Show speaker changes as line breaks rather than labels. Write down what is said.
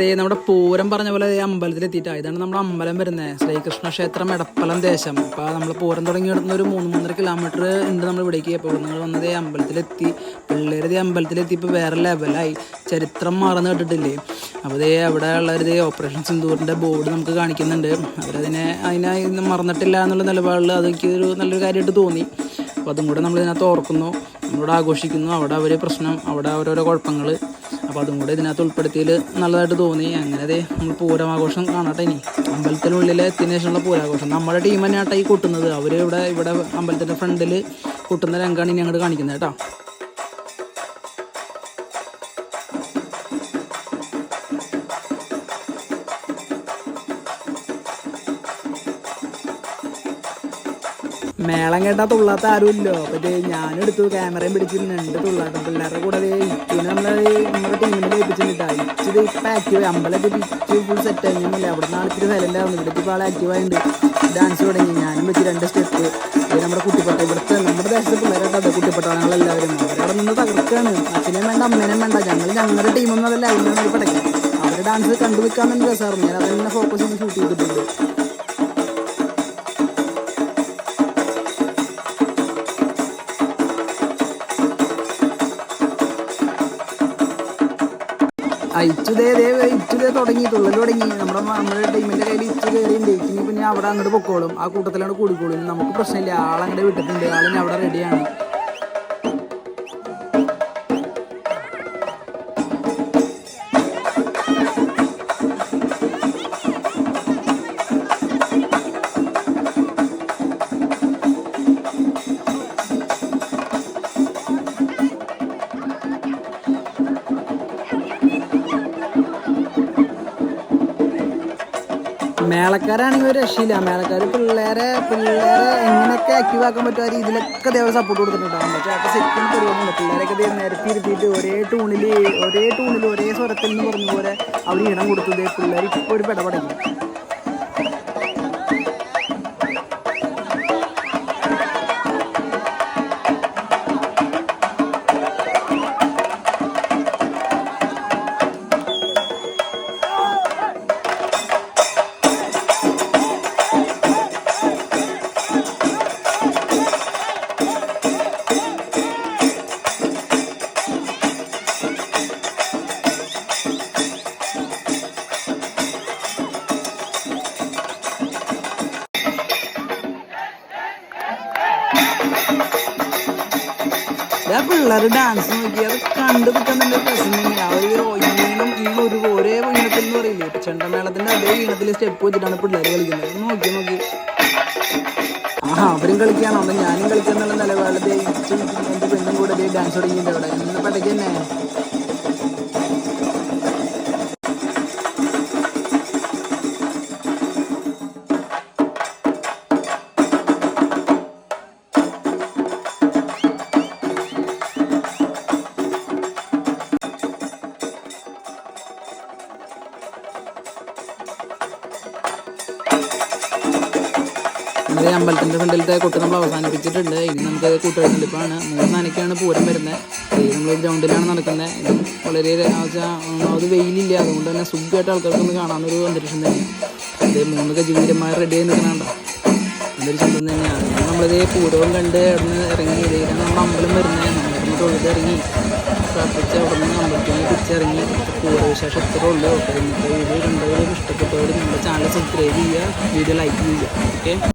ദേ നമ്മുടെ പൂരം പറഞ്ഞ പോലെ എത്തിയിട്ടാ ഇതാണ് നമ്മുടെ അമ്പലം വരുന്നത് ശ്രീകൃഷ്ണ ക്ഷേത്രം എടപ്പലം ദേശം. അപ്പോൾ നമ്മൾ പൂരം തുടങ്ങി കിടന്ന ഒരു മൂന്ന് മൂന്നര കിലോമീറ്റർ ഉണ്ട് നമ്മൾ ഇവിടേക്ക് അപ്പോൾ നിങ്ങൾ വന്നത് അമ്പലത്തിലെത്തി. പിള്ളേർ ഈ അമ്പലത്തിലെത്തി ഇപ്പോൾ വേറെ ലെവലായി ചരിത്രം മറന്നു കേട്ടിട്ടില്ലേ? അപ്പോൾ ദേ അവിടെ ഉള്ളൊരു ഓപ്പറേഷൻ സിന്ദൂറിന്റെ ബോർഡ് നമുക്ക് കാണിക്കുന്നുണ്ട്. അവരതിനെ അതിനെ ഇന്ന് മറന്നിട്ടില്ല എന്നുള്ള നിലപാടിൽ അതെനിക്ക് ഒരു നല്ലൊരു കാര്യമായിട്ട് തോന്നി. അപ്പോൾ അതും കൂടെ നമ്മൾ ഇതിനകത്ത് ഓർക്കുന്നു. നമ്മളോട് ആഘോഷിക്കുന്നു. അവിടെ അവർ പ്രശ്നം അവിടെ ഓരോരോ കുഴപ്പങ്ങൾ അപ്പോൾ അതും കൂടെ ഇതിനകത്ത് ഉൾപ്പെടുത്തിയിൽ നല്ലതായിട്ട് തോന്നി. അങ്ങനെ അതേ നമ്മൾ പൂരമാഘോഷം കാണട്ടെ ഇനി. അമ്പലത്തിനുള്ളിൽ എത്തിയതിനു ശേഷമുള്ള പൂരാഘോഷം. നമ്മുടെ ടീം തന്നെയാട്ടാ ഈ കൂട്ടുന്നത്. അവർ ഇവിടെ ഇവിടെ അമ്പലത്തിന്റെ ഫ്രണ്ടിൽ കൂട്ടുന്ന രംഗമാണ് ഇനി അങ്ങോട്ട് കാണിക്കുന്നത് കേട്ടോ. മേളം കേട്ടാ തുള്ളാത്ത ആരുമില്ലോ? അപ്പൊ ഞാനും എടുത്തു ക്യാമറയും പിടിച്ചിരുന്നു. രണ്ട് തുള്ളാട്ടം പിള്ളേരുടെ കൂടെ ദേ നമ്മളെ നമ്മുടെ ടീമിൽ ഏൽപ്പിച്ചിട്ടാ ഇച്ചത് ഇപ്പൊ ആക്റ്റീവ് അമ്പലൊക്കെ ഇച്ചു ഫുൾ സെറ്റ് ആയിരുന്നില്ല അവിടെ നിന്ന് ഇത്തിരി സൈലന്റ് ആവുന്നു. ഇവിടെ ഇപ്പോൾ ആൾ ആക്റ്റീവ് ഡാൻസ് തുടങ്ങി. ഞാനും വെച്ച് രണ്ട് സ്റ്റെപ്പ് നമ്മുടെ കുട്ടിപ്പട്ട. ഇവിടുത്തെ നമ്മുടെ ദേശത്തെ പിള്ളേരാട്ടോ എല്ലാവരും. അവരവിടെ നിന്ന് തകർക്കാണ്. അച്ഛനെയും വേണ്ട അമ്മേനെയും വേണ്ട. ഞങ്ങൾ ഞങ്ങളുടെ ടീമൊന്നും അതല്ല. അതിനാണ് പടക്കി അവരുടെ ഡാൻസ് കണ്ടു രസമായിരുന്നു ഞാൻ അതെന്നെ ഫോക്കസ് ചെയ്ത് ഷൂട്ട് ചെയ്തിട്ടുണ്ട്. ഇച്ചുതേ ഇച്ചുതേ തുടങ്ങി തുള്ളൽ തുടങ്ങി. നമ്മുടെ നമ്മുടെ ടീമിന്റെ കയ്യിൽ ഇച്ചു കയറിയുണ്ട് ഇനി പിന്നെ അവിടെ അങ്ങോട്ട് പൊക്കോളും. ആ കൂട്ടത്തിലാണ് കൂടിക്കോളും. നമുക്ക് പ്രശ്നമില്ല. ആളങ്ങോട്ട് വിട്ടിട്ടുണ്ട്. ആളിനെ അവിടെ റെഡിയാണ് മേളക്കാരാണെങ്കിൽ ഒരു രക്ഷയില്ല. മേളക്കാർ പിള്ളേരെ പിള്ളേരെ എങ്ങനെയൊക്കെ ആക്റ്റീവ് ആക്കാൻ പറ്റും ആ രീതിയിലൊക്കെ ദേവ സപ്പോർട്ട് കൊടുത്തിട്ടുണ്ടാവും പക്ഷേ അപ്പോൾ ശരിക്കും പരിപാടിയുണ്ട് പിള്ളേരൊക്കെ ദേ നിരത്തി ഇരുത്തിയിട്ട് ഒരേ ടൂണിൽ ഒരേ ടൂണിൽ ഒരേ സ്വരത്തിൽ എന്ന് പറഞ്ഞ പോലെ അവർ ഇടം കൊടുത്തത് പിള്ളേർ ഇപ്പോൾ ഒരു പെടപടങ്ങി ആ പിള്ളേർ ഡാൻസ് നോക്കി അത് കണ്ടു നിൽക്കാൻ തന്നെ രസം തന്നെയാ ഒരു ഈണം ഈ ഒരു ഒരേ ഈണത്തിൽ എന്ന് പറയില്ലേ ചെണ്ടമേളത്തിന്റെ അതേ ഈണത്തിൽ സ്റ്റെപ്പ് വെച്ചിട്ടാണ് പിള്ളേർ കളിക്കുന്നത് നോക്കി നോക്കി ആ അവരും കളിക്കാണോ കളിക്കാനുണ്ട് ഞാനും കളിക്കാന്നുള്ള നിലപാടിൽ എന്റെ പെണ്ണും കൂടെ ഡാൻസ് തുടങ്ങിയിട്ടുണ്ട് അവിടെ ഇന്ന് പടയ്ക്ക് നമ്മുടെ ഈ അമ്പലത്തിന്റെ ഫ്രണ്ടിലത്തെ കൊട്ട് നമ്മൾ അവസാനിപ്പിച്ചിട്ടുണ്ട്. ഇനി നമുക്ക് കൂട്ടുകാരിപ്പാണ് മൂന്നനക്കാണ് പൂരം വരുന്നത് നമ്മൾ ഗ്രൗണ്ടിലാണ് നടക്കുന്നത് ഇത് വളരെ അത് വെയിലില്ല. അതുകൊണ്ട് തന്നെ സുഖമായിട്ട് ആൾക്കാർക്ക് ഒന്ന് കാണാവുന്നൊരു അന്തരീക്ഷം തന്നെ. അത് മൂന്ന് റെഡി ആയി നിൽക്കണുണ്ടോ അതൊരു ചിന്തം തന്നെയാണ് നമ്മളിതേ പൂരവും കണ്ട് അവിടുന്ന് ഇറങ്ങി. ഇതിലാണ് നമ്മുടെ അമ്പലം വരുന്നത് നമ്മളിന്ന് തൊഴുതിറങ്ങി പ്രാർത്ഥിച്ച് അവിടെ നിന്ന് അമ്പലത്തിൽ തിരിച്ചിറങ്ങി പൂരവിശേഷം ഇത്രേ ഉള്ളൂ. അപ്പോൾ ഇന്നത്തെ വീഡിയോ കണ്ടവരും ഇഷ്ടപ്പെട്ടവരും നമ്മുടെ ചാനൽ സബ്സ്ക്രൈബ് ചെയ്യുക. വീഡിയോ ലൈക്ക് ചെയ്യുക. ഓക്കെ